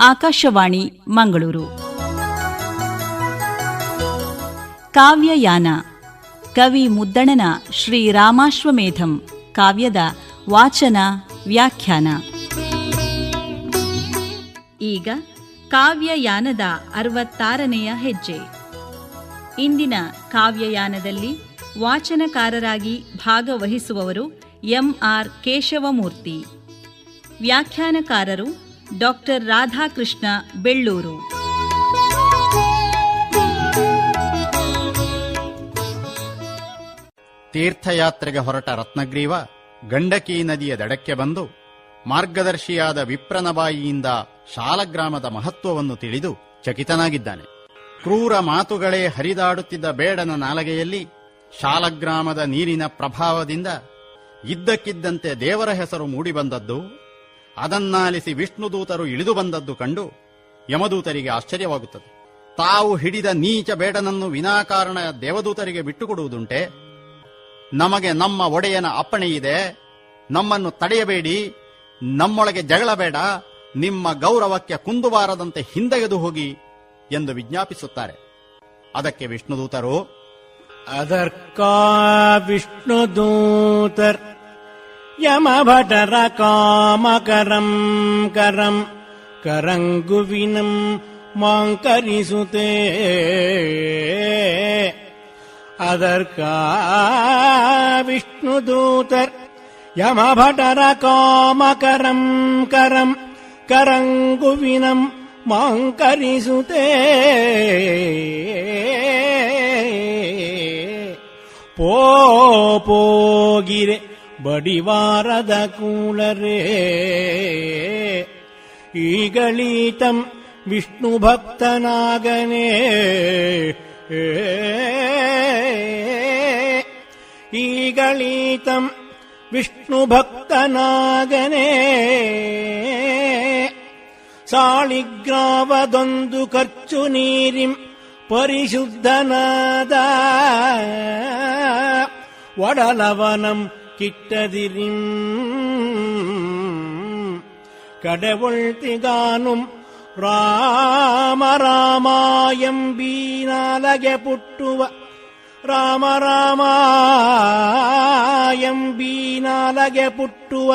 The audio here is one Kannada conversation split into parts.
ಆಕಾಶವಾಣಿ, ಮಂಗಳೂರು. ಕಾವ್ಯಯಾನ, ಕವಿ ಮುದ್ದಣನ ಶ್ರೀ ರಾಮಾಶ್ವಮೇಧಂ, ಕಾವ್ಯದ ವಾಚನ, ವ್ಯಾಖ್ಯಾನ. ಈಗ ಕಾವ್ಯಯಾನದ ಅರವತ್ತಾರನೆಯ ಹೆಜ್ಜೆ. ಇಂದಿನ ಕಾವ್ಯಯಾನದಲ್ಲಿ ವಾಚನಕಾರರಾಗಿ ಭಾಗವಹಿಸುವವರು ಎಂಆರ್ ಕೇಶವಮೂರ್ತಿ. ವ್ಯಾಖ್ಯಾನಕಾರರು ಡಾಕ್ಟರ್ ರಾಧಾಕೃಷ್ಣ ಬೆಳ್ಳೂರು. ತೀರ್ಥಯಾತ್ರೆಗೆ ಹೊರಟ ರತ್ನಗ್ರೀವ ಗಂಡಕಿ ನದಿಯ ದಡಕ್ಕೆ ಬಂದು ಮಾರ್ಗದರ್ಶಿಯಾದ ವಿಪ್ರನಬಾಯಿಯಿಂದ ಶಾಲಗ್ರಾಮದ ಮಹತ್ವವನ್ನು ತಿಳಿದು ಚಕಿತನಾಗಿದ್ದಾನೆ. ಕ್ರೂರ ಮಾತುಗಳೇ ಹರಿದಾಡುತ್ತಿದ್ದ ಬೇಡನ ನಾಲಗೆಯಲ್ಲಿ ಶಾಲಗ್ರಾಮದ ನೀರಿನ ಪ್ರಭಾವದಿಂದ ಇದ್ದಕ್ಕಿದ್ದಂತೆ ದೇವರ ಹೆಸರು ಮೂಡಿಬಂದದ್ದು ಅದನ್ನಾಲಿಸಿ ವಿಷ್ಣುದೂತರು ಇಳಿದು ಬಂದದ್ದು ಕಂಡು ಯಮದೂತರಿಗೆ ಆಶ್ಚರ್ಯವಾಗುತ್ತದೆ. ತಾವು ಹಿಡಿದ ನೀಚ ಬೇಡನನ್ನು ವಿನಾಕಾರಣ ದೇವದೂತರಿಗೆ ಬಿಟ್ಟುಕೊಡುವುದುಂಟೆ. ನಮಗೆ ನಮ್ಮ ಒಡೆಯನ ಅಪ್ಪಣೆ ಇದೆ. ನಮ್ಮನ್ನು ತಡೆಯಬೇಡಿ. ನಮ್ಮೊಳಗೆ ಜಗಳ ಬೇಡ ನಿಮ್ಮ ಗೌರವಕ್ಕೆ ಕುಂದುಬಾರದಂತೆ ಹಿಂದೆಗೆದು ಹೋಗಿ ಎಂದು ವಿಜ್ಞಾಪಿಸುತ್ತಾರೆ. ಅದಕ್ಕೆ ವಿಷ್ಣುದೂತರು ಅದರ್ಕಾ ವಿಷ್ಣುದೂತರ್ யமபடர காமகரம் கரம் கரங்குவினம் மாங்கரிசுதே. அதற்கா விஷ்ணு தூதர் யமபடர காமகரம் கரம் கரங்குவினம் மாங்கரிசுதே. போகிறே. ಬಡಿವಾರದ ಕೂಳರೇ ಈಗಳೀತಂ ವಿಷ್ಣು ಭಕ್ತನಾಗನೇ ಈಗಳೀತಂ ವಿಷ್ಣು ಭಕ್ತನಾಗನೇ ಸಾಳಿಗ್ರಾವದೊಂದು ಖರ್ಚು ನೀರಿಂ ಪರಿಶುದ್ಧನಾದ ಒಡಲವನಂ கிட்டதிரின் கடவுள் திகானும் ராமராமாயம்பீனாலக புட்டுவ ராமராமாயம்பீனாலக புட்டுவ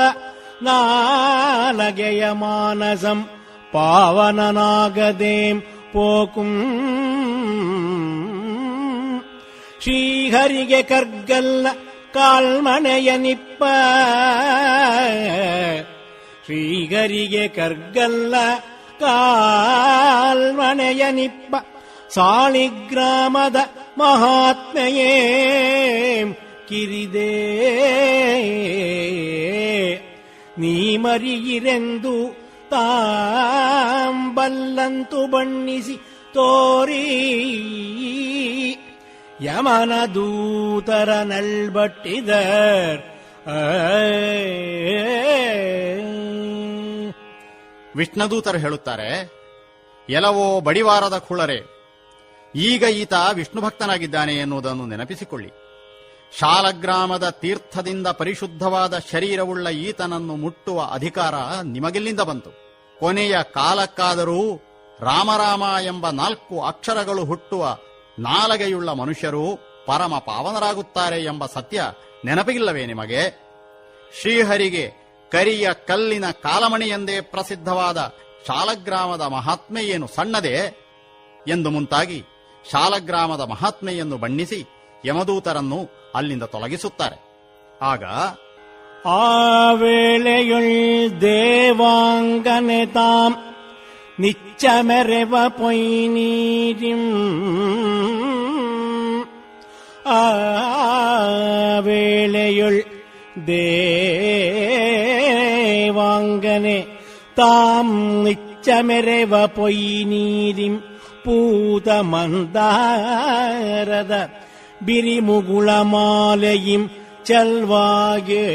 நாலகைய மானசம் பாவனனாகதேம் போக்கும். ஸ்ரீஹரிக கர்கல்ல ಕಾಲ್ಮಣೆಯ ನಿಪ್ಪ ಶ್ರೀಗರಿಗೆ ಕರ್ಗಲ್ಲ ಕಾಲ್ಮಣೆಯ ನಿಪ್ಪ ಸಾಳಿಗ್ರಾಮದ ಮಹಾತ್ಮೆಯೇ ಕಿರಿದೇ. ನೀ ಮರಿಯಿರೆಂದು ತಾಂಬಲ್ಲಂತು ಬಣ್ಣಿಸಿ ತೋರಿ. ಯಮನ ದೂತರ ನಲ್ಬಟ್ಟಿದರ್ ವಿಷ್ಣುದೂತರು ಹೇಳುತ್ತಾರೆ, ಎಲವೋ ಬಡಿವಾರದ ಕುಳರೆ, ಈಗ ಈತ ವಿಷ್ಣು ಭಕ್ತನಾಗಿದ್ದಾನೆ ಎನ್ನುವುದನ್ನು ನೆನಪಿಸಿಕೊಳ್ಳಿ. ಶಾಲಗ್ರಾಮದ ತೀರ್ಥದಿಂದ ಪರಿಶುದ್ಧವಾದ ಶರೀರವುಳ್ಳ ಈತನನ್ನು ಮುಟ್ಟುವ ಅಧಿಕಾರ ನಿಮಗೆಲ್ಲಿಂದ ಬಂತು? ಕೊನೆಯ ಕಾಲಕ್ಕಾದರೂ ರಾಮರಾಮ ಎಂಬ ನಾಲ್ಕು ಅಕ್ಷರಗಳು ಹುಟ್ಟುವ ನಾಲಗೆಯುಳ್ಳ ಮನುಷ್ಯರು ಪರಮ ಪಾವನರಾಗುತ್ತಾರೆ ಎಂಬ ಸತ್ಯ ನೆನಪಿಗಿಲ್ಲವೇ ನಿಮಗೆ? ಶ್ರೀಹರಿಗೆ ಕರಿಯ ಕಲ್ಲಿನ ಕಾಲಮಣಿ ಎಂದೇ ಪ್ರಸಿದ್ಧವಾದ ಶಾಲಗ್ರಾಮದ ಮಹಾತ್ಮೆಯೇನು ಸಣ್ಣದೇ? ಎಂದು ಮುಂತಾಗಿ ಶಾಲಗ್ರಾಮದ ಮಹಾತ್ಮೆಯನ್ನು ಬಣ್ಣಿಸಿ ಯಮದೂತರನ್ನು ಅಲ್ಲಿಂದ ತೊಲಗಿಸುತ್ತಾರೆ. ಆಗ, ಆ ವೇಳೆಯುಳ್ ದೇವಾಂಗನೆ ತಾಂ നിച്ചമരവ പൊയ്നീരും ആവേളയുൾ ദേവാങ്കനെ താം നിച്ചമരവ പൊയ്നീരും പൂതമന്ദാരത ബിരിമുകുളമാലയും ചൽവാകേ.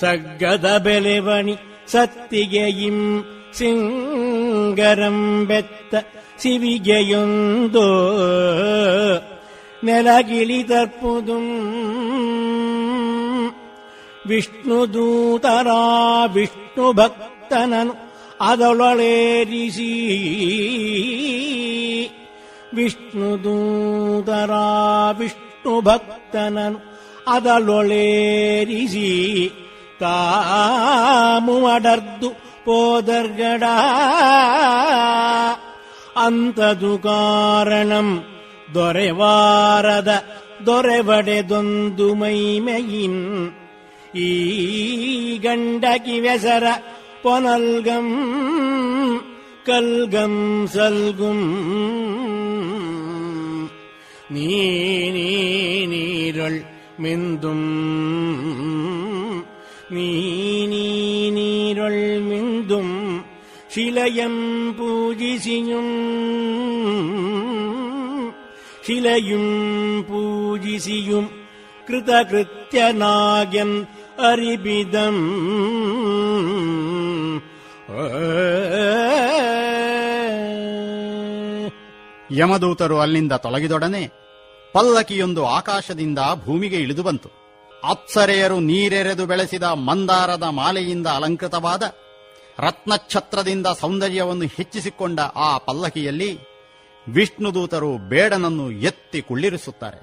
സഗതബലവണി சத்திகையும் சிங்கரம் பெத்த சிவிகையுந்தோ ನೆಲಗಿಳಿ ತರ್ಪುದು ವಿಷ್ಣು ದೂತರ ವಿಷ್ಣು ಭಕ್ತನನು ಅದೊಳೇರಿಸಿ ವಿಷ್ಣು ದೂತರ ವಿಷ್ಣು ಭಕ್ತನನು ಅದಳೊಳೇರಿಸಿ ತಾಮು ಅಡರ್ದು ಪೋದರ್ಗಡ ಅಂತದು ಕಾರಣಂ ದೊರೆವಾರದ ದೊರೆಬಡೆದೊಂದು ಮೈಮೆಯಿನ್ ಈ ಗಂಡಕಿ ವ್ಯಸರ ಪೊನಲ್ಗಂ ಕಲ್ಗಂ ಸಲ್ಗುಂ ನೀ ನೀ ನೀರೊಳ್ ಮಿಂದುಂ നീ നീ നീരൊൾ മിന്തും ശിലയം പൂജിസിയും ശിലയും പൂജിസിയും കൃതകൃത്യനാഗ്യൻ അരിബിതം ಯಮದೂತರು ಅಲ್ಲಿಂದ ತೊಲಗಿದೊಡನೆ ಪಲ್ಲಕಿಯೊಂದು ಆಕಾಶದಿಂದ ಭೂಮಿಗೆ ಇಳಿದು ಬಂತು ಅಪ್ಸರೆಯರು ನೀರೆರೆದು ಬೆಳೆಸಿದ ಮಂದಾರದ ಮಾಲೆಯಿಂದ ಅಲಂಕೃತವಾದ ರತ್ನಛತ್ರದಿಂದ ಸೌಂದರ್ಯವನ್ನು ಹೆಚ್ಚಿಸಿಕೊಂಡ ಆ ಪಲ್ಲಕಿಯಲ್ಲಿ ವಿಷ್ಣುದೂತರು ಬೇಡನನ್ನು ಎತ್ತಿ ಕುಳ್ಳಿರಿಸುತ್ತಾರೆ.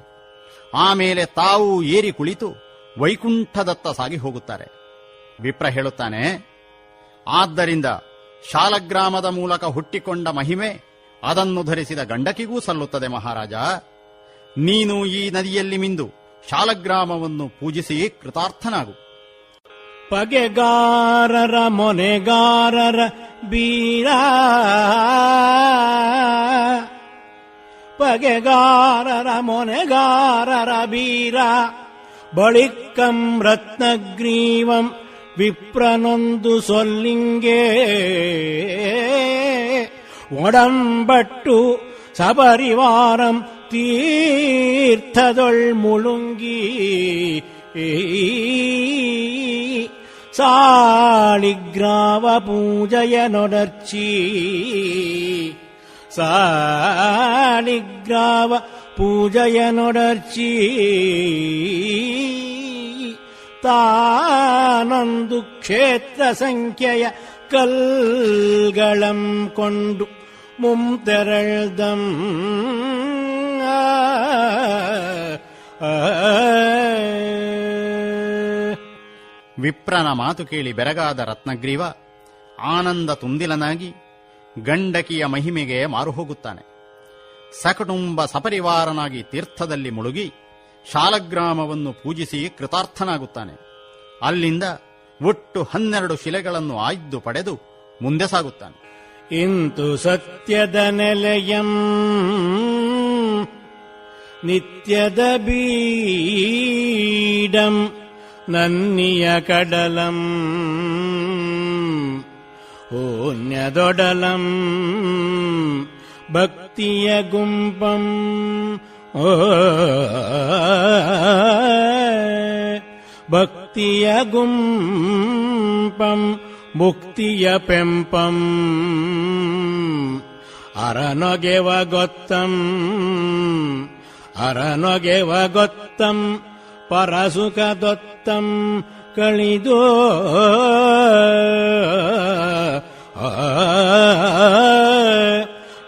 ಆಮೇಲೆ ತಾವು ಏರಿ ಕುಳಿತು ವೈಕುಂಠದತ್ತ ಸಾಗಿ ಹೋಗುತ್ತಾರೆ. ವಿಪ್ರ ಹೇಳುತ್ತಾನೆ, ಆದ್ದರಿಂದ ಶಾಲಗ್ರಾಮದ ಮೂಲಕ ಹುಟ್ಟಿಕೊಂಡ ಮಹಿಮೆ ಅದನ್ನು ಧರಿಸಿದ ಗಂಡಕಿಗೂ ಸಲ್ಲುತ್ತದೆ ಮಹಾರಾಜ. ನೀನು ಈ ನದಿಯಲ್ಲಿ ಮಿಂದು ಶಾಲಗ್ರಾಮವನ್ನು ಪೂಜಿಸಿ ಕೃತಾರ್ಥನಾಗು. ಪಗೆಗಾರರ ಮೊನೆಗಾರರ ಬೀರ. ಪಗೆಗಾರರ ಮೊನೆಗಾರರ ಬೀರ. ಬಳಿಕಂ ರತ್ನಗ್ರೀವಂ ವಿಪ್ರನೊಂದು ಸೊಲ್ಲಿಂಗೆ. ಒಡಂಬಟ್ಟು ಸಬರಿವಾರಂ தீர்த்ததொள் முழுங்கி சாலிகிராவ பூஜையனொடர்ச்சி சாலிகிராவ பூஜையனொடர்ச்சி தானந்து ക്ഷേത്ര സംഖ്യയ കൽകളം കൊണ്ടു മും തെരൾതം ವಿಪ್ರನ ಮಾತು ಕೇಳಿ ಬೆರಗಾದ ರತ್ನಗ್ರೀವ ಆನಂದ ತುಂದಿಲನಾಗಿ ಗಂಡಕಿಯ ಮಹಿಮೆಗೆ ಮಾರುಹೋಗುತ್ತಾನೆ. ಸಕಟುಂಬ ಸಪರಿವಾರನಾಗಿ ತೀರ್ಥದಲ್ಲಿ ಮುಳುಗಿ ಶಾಲಗ್ರಾಮವನ್ನು ಪೂಜಿಸಿ ಕೃತಾರ್ಥನಾಗುತ್ತಾನೆ. ಅಲ್ಲಿಂದ ಒಟ್ಟು ಹನ್ನೆರಡು ಶಿಲೆಗಳನ್ನು ಆಯ್ದು ಪಡೆದು ಮುಂದೆ ಸಾಗುತ್ತಾನೆ. ಇಂತು ಸತ್ಯದ ನೆಲೆಯಂ நித்யதபீடம் நன்னிய கடலம். ஓன்யதொடலம் பக்திய கும்பம். பக்திய கும்பம். முக்திய பெம்பம். அரநொகெவ கொத்தம். ಅರನೊಗೆವ ಗೊತ್ತಂ ಪರಸುಖ ದೊತ್ತಂ ಕಳಿದೋ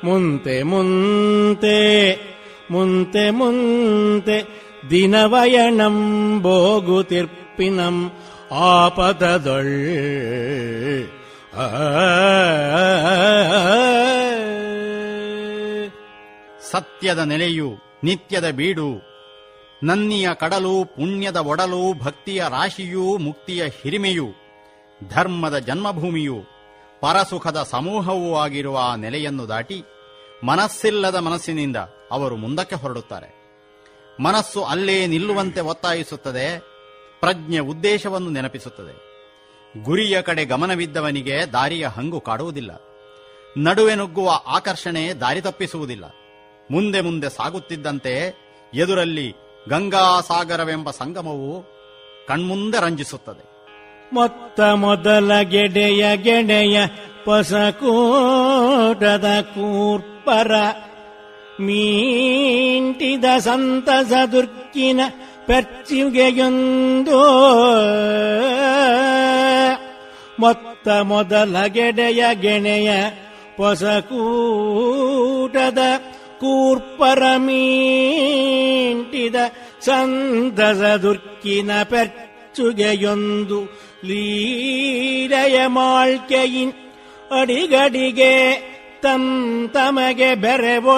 ಮುಂತೆ ಮುಂತೆ ಮುಂತೆ ಮುಂತೆ ದಿನವಯಣಂ ಬೋಗುತಿರ್ಪಿನಂ ಆಪದದೊಳ್. ಸತ್ಯದ ನೆಲೆಯು ನಿತ್ಯದ ಬೀಡು. ನನ್ನಿಯ ಕಡಲು, ಪುಣ್ಯದ ಒಡಲು, ಭಕ್ತಿಯ ರಾಶಿಯೂ, ಮುಕ್ತಿಯ ಹಿರಿಮೆಯು. ಧರ್ಮದ ಜನ್ಮಭೂಮಿಯು. ಪರಸುಖದ ಸಮೂಹವೂ ಆಗಿರುವ ಆ ನೆಲೆಯನ್ನು ದಾಟಿ ಮನಸ್ಸಿಲ್ಲದ ಮನಸ್ಸಿನಿಂದ ಅವರು ಮುಂದಕ್ಕೆ ಹೊರಡುತ್ತಾರೆ. ಮನಸ್ಸು ಅಲ್ಲೇ ನಿಲ್ಲುವಂತೆ ಒತ್ತಾಯಿಸುತ್ತದೆ, ಪ್ರಜ್ಞೆ ಉದ್ದೇಶವನ್ನು ನೆನಪಿಸುತ್ತದೆ. ಗುರಿಯ ಕಡೆ ಗಮನವಿದ್ದವನಿಗೆ ದಾರಿಯ ಹಂಗು ಕಾಡುವುದಿಲ್ಲ. ನಡುವೆ ನುಗ್ಗುವ ಆಕರ್ಷಣೆ ದಾರಿ ತಪ್ಪಿಸುವುದಿಲ್ಲ. ಮುಂದೆ ಮುಂದೆ ಸಾಗುತ್ತಿದ್ದಂತೆ ಎದುರಲ್ಲಿ ಗಂಗಾಸಾಗರವೆಂಬ ಸಂಗಮವು ಕಣ್ಮುಂದೆ ರಂಜಿಸುತ್ತದೆ. ಮೊತ್ತ ಮೊದಲ ಗೆಡೆಯ ಗೆಡೆಯ ಪಸಕೂಟದ ಕೂರ್ಪರ ಮೀಂಟಿದ ಸಂತಸ ದುರ್ಕಿನ ಪೆರ್ಚಿಗೆಯೊಂದು. ಮೊತ್ತ ಮೊದಲ ಗೆಡೆಯ ಗೆಣೆಯ ಹೊಸಕೂಟದ ಕೂರ್ಪರ ಮೀಂಟಿದ ಸಂದಸ ದುರ್ಕಿನ ಪೆರ್ಚುಗೆಯೊಂದು ಲೀರೆಯ ಮಾಳ್ಕೆಯಿನ್ ಅಡಿಗಡಿಗೆ ತಂ ತಮಗೆ ಬೆರೆವೊಡನಾಟದ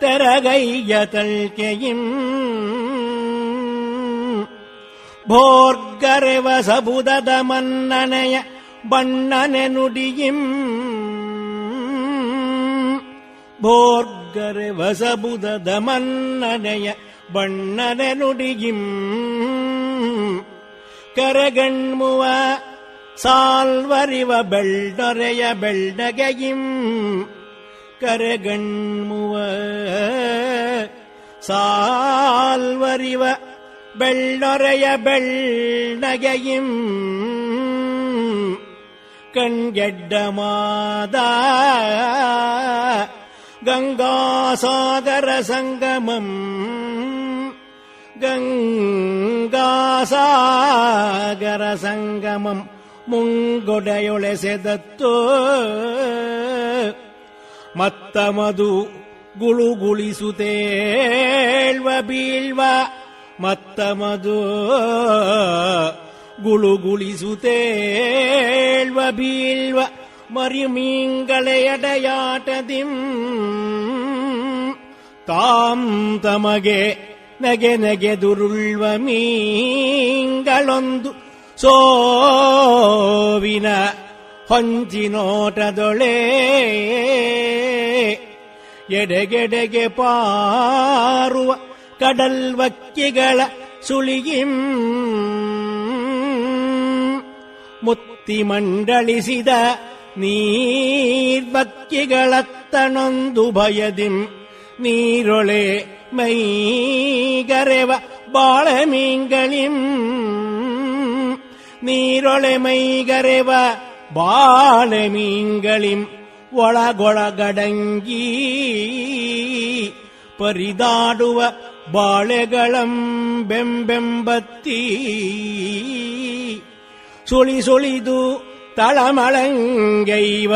ತೆರಗೈಯ ತಳ್ಕೆಯಿಂ ಭೋರ್ಗರೆವ ಸಬುದದ ಮನ್ನನೆಯ ಬಣ್ಣನೆ ನುಡಿಯಿಂ போர்கரு வசபுத மன்னனைய வண்ணன நொடியும் கரகண்முவ சால்வறிவ பெல்டொரைய பெல்டகையும் கரகண்முவ சால்வறிவ பெள்ளொரைய பெள்ளகையும் கண்கெட்ட மாதா ಗಂಗಾಸಾಗರ ಸಂಗಮಂ ಗಂಗಾಸಾಗರ ಸಂಗಮಂ ಮುಂಗೊಡೆಯೊಳೆಸೆದತ್ತೋ ಮತ್ತ ಮದು ಗುಳುಗುಳಿಸುತ್ತೇಳ್ವ ಬೀಳ್ವ ಮತ್ತ ಮದು ಗುಳುಗುಳಿಸುತ್ತೇಳ್ವ ಬೀಳ್ವ ಮರಿಮೀಂಗಳೆಯಡೆಯಾಟದಿಂ ತಾಂ ತಮಗೆ ನಗೆ ನೆಗೆದುರುಳ್ವ ಮೀಂಗಳೊಂದು ಸೋವಿನ ಹೊಂಚಿನೋಟದೊಳೆ ಎಡೆಗೆಡೆಗೆ ಪಾರುವ ಕಡಲ್ವಕ್ಕಿಗಳ ಸುಳಿಗಿಂ ಮುತ್ತಿ ಮಂಡಳಿಸಿದ ನೀರ್ಬಕ್ಕಿಗಳತ್ತನೊಂದು ಭಯದಿಂ, ನೀರೊಳೆ ಮೈಗರೆವ ಬಾಳೆ ಮೀಂಗಳಿಂ. ನೀರೊಳೆ ಮೈಗರೆವ ಬಾಳೆ ಮೀಂಗಳಿಂ, ಒಳಗೊಳಗಡಂಗಿ ಪರಿದಾಡುವ ಬಾಳೆಗಳಂ ಬೆಂಬೆಂಬತ್ತಿ. ಸುಳಿ ಸುಳಿದು ತಳಮಳಂಗೈವ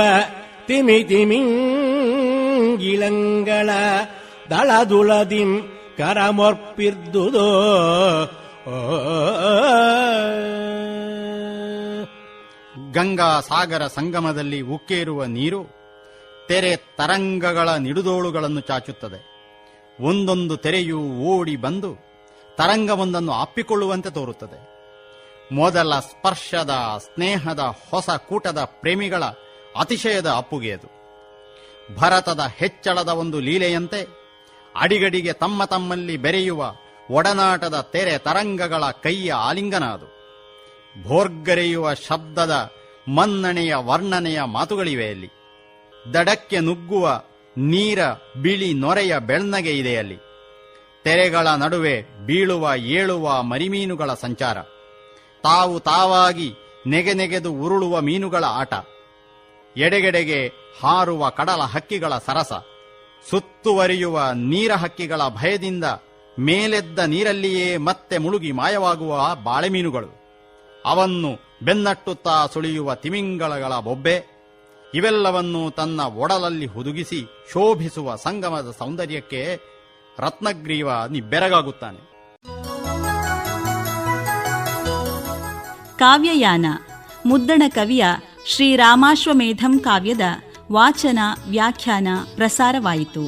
திமி திமிங்கிலங்கள தளதுளதிம் கரமொற்பிர்துதோ. ಗಂಗಾ ಸಾಗರ ಸಂಗಮದಲ್ಲಿ ಉಕ್ಕೇರುವ ನೀರು ತೆರೆ ತರಂಗಗಳ ನಿಡುದೋಳುಗಳನ್ನು ಚಾಚುತ್ತದೆ ಒಂದೊಂದು ತೆರೆಯು ಓಡಿ ಬಂದು ತರಂಗವೊಂದನ್ನು ಅಪ್ಪಿಕೊಳ್ಳುವಂತೆ ತೋರುತ್ತದೆ ಮೊದಲ ಸ್ಪರ್ಶದ, ಸ್ನೇಹದ, ಹೊಸ ಕೂಟದ ಪ್ರೇಮಿಗಳ ಅತಿಶಯದ ಅಪ್ಪುಗೆ ಅದು ಭರತದ ಹೆಚ್ಚಳದ ಒಂದು ಲೀಲೆಯಂತೆ ಅಡಿಗಡಿಗೆ ತಮ್ಮ ತಮ್ಮಲ್ಲಿ ಬೆರೆಯುವ ಒಡನಾಟದ ತೆರೆ ತರಂಗಗಳ ಕೈಯ ಆಲಿಂಗನ ಅದು. ಭೋರ್ಗರೆಯುವ ಶಬ್ದದ ಮನ್ನಣೆಯ ವರ್ಣನೆಯ ಮಾತುಗಳಿವೆ ಅಲ್ಲಿ. ದಡಕ್ಕೆ ನುಗ್ಗುವ ನೀರ ಬಿಳಿ ನೊರೆಯ ಬೆಳ್ನಗೆ ಇದೆ ಅಲ್ಲಿ. ತೆರೆಗಳ ನಡುವೆ ಬೀಳುವ ಏಳುವ ಮರಿಮೀನುಗಳ ಸಂಚಾರ. ತಾವು ತಾವಾಗಿ ನೆಗೆ ನೆಗೆದು ಉರುಳುವ ಮೀನುಗಳ ಆಟ. ಎಡೆಗೆಡೆಗೆ ಹಾರುವ ಕಡಲ ಹಕ್ಕಿಗಳ ಸರಸ. ಸುತ್ತುವರಿಯುವ ನೀರ ಹಕ್ಕಿಗಳ ಭಯದಿಂದ ಮೇಲೆದ್ದ ನೀರಲ್ಲಿಯೇ ಮತ್ತೆ ಮುಳುಗಿ ಮಾಯವಾಗುವ ಬಾಳೆ ಮೀನುಗಳು. ಅವನ್ನು ಬೆನ್ನಟ್ಟುತ್ತಾ ಸುಳಿಯುವ ತಿಮಿಂಗಳಗಳ ಬೊಬ್ಬೆ. ಇವೆಲ್ಲವನ್ನು ತನ್ನ ಒಡಲಲ್ಲಿ ಹುದುಗಿಸಿ ಶೋಭಿಸುವ ಸಂಗಮದ ಸೌಂದರ್ಯಕ್ಕೆ ರತ್ನಗ್ರೀವ ನಿಬ್ಬೆರಗಾಗುತ್ತಾನೆ. ಕಾವ್ಯಯಾನ, ಮುದ್ದಣ ಕವಿಯ ಶ್ರೀರಾಮಾಶ್ವಮೇಧಂ ಕಾವ್ಯದ ವಾಚನ, ವ್ಯಾಖ್ಯಾನ ಪ್ರಸಾರವಾಯಿತು.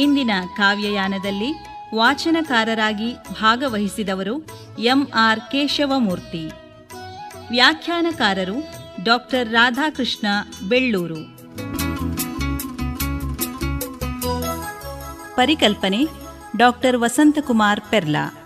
ಇಂದಿನ ಕಾವ್ಯಯಾನದಲ್ಲಿ ವಾಚನಕಾರರಾಗಿ ಭಾಗವಹಿಸಿದವರು ಎಂ ಆರ್ ಕೇಶವಮೂರ್ತಿ. ವ್ಯಾಖ್ಯಾನಕಾರರು ಡಾಕ್ಟರ್ ರಾಧಾಕೃಷ್ಣ ಬೆಳ್ಳೂರು. ಪರಿಕಲ್ಪನೆ ಡಾಕ್ಟರ್ ವಸಂತಕುಮಾರ್ ಪೆರ್ಲಾ.